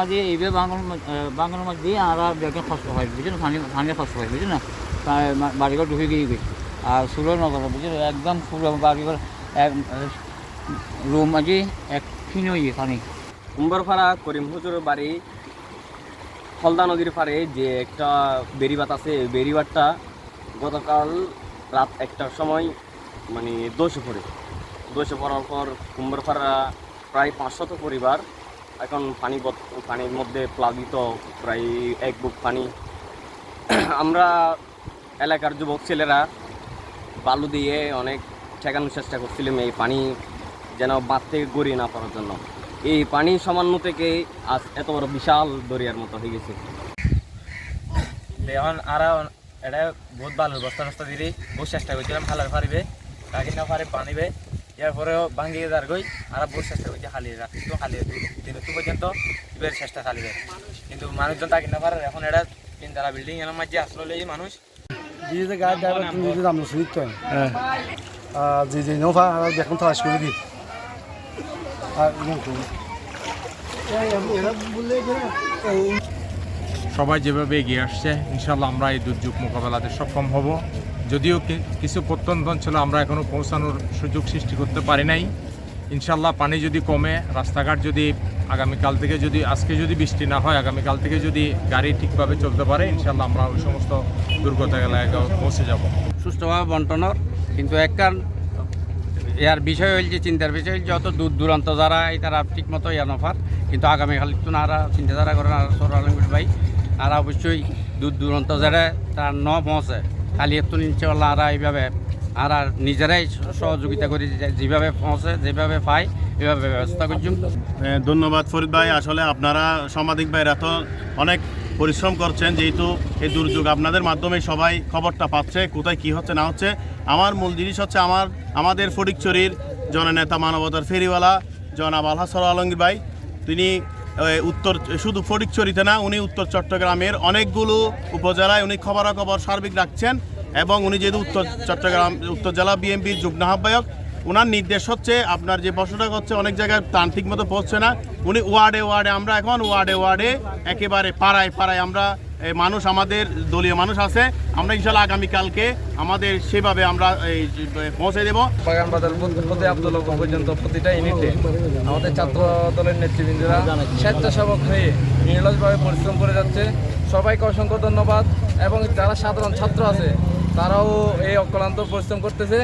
মাঝে এইভাবে বাংলার বাংলার মধ্যে আমরা বেগুন কষ্ট হয় বুঝলেন পানি পানি কষ্ট হয় বুঝলেন বাড়িঘর ঢুকে গিয়ে গেছে আর সুলো নগর বুঝলেন একদম পুরো বাড়িঘর, এক রুম মাঝে এক ফিন হয়ে পানি। উম্বরপাড়া করিম হুজুর বাড়ি, হলদা নদীর পাড়ে যে একটা বেরিবাত আছে বেরিবাতটা গতকাল রাত একটার সময় মানে দোষে পড়ে। দোষে পড়ার পর কুম্বরপাড়া প্রায় পাঁচশত পরিবার এখন পানি পানির মধ্যে প্লাবিত প্রায় এক বুক পানি। আমরা এলাকার যুবক ছেলেরা বালু দিয়ে অনেক ঠেকানোর চেষ্টা করছিলাম এই পানি যেন বাঁধ থেকে গড়িয়ে না পড়ার জন্য। এই পানি সামান্য থেকে আজ এত বড় বিশাল দরিয়ার মতো হয়ে গেছে। এখন আর এটা বহুত ভালো বস্তা নস্তা দিলি, বহুত চেষ্টা করছিলাম হালার পারিবে কাকি না পারে পানিবে। ইয়ার পরেও ভাঙ্গিয়ে যার গই আর বহুত চেষ্টা করছি হালিয়ে রাখি তো হালিয়ে দিন তো পর্যন্ত এবার চেষ্টা চালিবে কিন্তু মানুষজন তাকে না পারে এখন এটা তিনতলা বিল্ডিং এর মাঝে আসলে লই মানুষ। যে গাড়ি ড্রাইভার তুমি যদি যে যে নোভা দেখুন তো আসলে দি আর এই এরা বললে এই সবাই যেভাবে এগিয়ে আসছে ইনশাল্লাহ আমরা এই দুর্যোগ মোকাবেলাতে সক্ষম হব। যদিও কিছু প্রত্যন্ত অঞ্চলে আমরা এখনও পৌঁছানোর সুযোগ সৃষ্টি করতে পারি নাই। ইনশাল্লাহ পানি যদি কমে, রাস্তাঘাট যদি আগামীকাল থেকে যদি আজকে যদি বৃষ্টি না হয়, আগামীকাল থেকে যদি গাড়ি ঠিকভাবে চলতে পারে ইনশাল্লাহ আমরা ওই সমস্ত দুর্গত এলাকায় পৌঁছে যাব। সুষ্ঠুভাবে বন্টনের কিন্তু একখান ইয়ার বিষয় হইল যে, চিন্তার বিষয় হইল যত দূর দূরান্ত যারা এই তারা ঠিক মতো ইয়া নফার কিন্তু আগামীকাল তো আর চিন্তাধারা করেন, আর সর আলমগীর ভাই, আর অবশ্যই দূর দূরান্ত যারা, তার ন পৌঁছে। ইনশাল্লাহ আর এইভাবে আর আর নিজেরাই সহযোগিতা করি যেভাবে পৌঁছে যেভাবে পাই এভাবে ব্যবস্থা করছুম এ, ধন্যবাদ ফরিদ ভাই। আসলে আপনারা সাংবাদিক ভাইরা তো অনেক পরিশ্রম করছেন যেহেতু এই দুর্যোগ আপনাদের মাধ্যমে সবাই খবরটা পাচ্ছে কোথায় কি হচ্ছে না হচ্ছে। আমার মূল জিনিস হচ্ছে আমার আমাদের ফটিকচুরির জননেতা মানবতার ফেরিওয়ালা জনাব আলহাসর আলমগীর ভাই তিনি উত্তর, শুধু ফটিকচুরিতে না, উনি উত্তর চট্টগ্রামের অনেকগুলো উপজেলায় উনি খবরাখবর সার্বিক রাখছেন এবং উনি যেহেতু উত্তর চট্টগ্রাম, উত্তর জেলা বিএনপির যুগ্ম আহ্বায়ক ওনার নির্দেশ হচ্ছে, আপনার যে প্রশ্নটা হচ্ছে অনেক জায়গায় তান্ত্রিক মতো পৌঁছছে না, উনি ওয়ার্ডে ওয়ার্ডে, আমরা এখন ওয়ার্ডে ওয়ার্ডে একেবারে পাড়ায় পাড়ায় আমরা মানুষ আমাদের দলীয় মানুষ আছে। আমরা ইনশাল্লাহ আগামীকালকে আমাদের সেভাবে আমরা এই পৌঁছে দেবো। বাগান বাজার প্রতি আব্দুল পর্যন্ত প্রতিটা ইউনিটে আমাদের ছাত্র দলের নেতৃবৃন্দরা স্বেচ্ছাসেবক হয়ে নিরলসভাবে পরিশ্রম করে যাচ্ছে। সবাইকে অসংখ্য ধন্যবাদ এবং যারা সাধারণ ছাত্র আছে, তারাও এই অক্লান্ত পরিশ্রম করতেছে।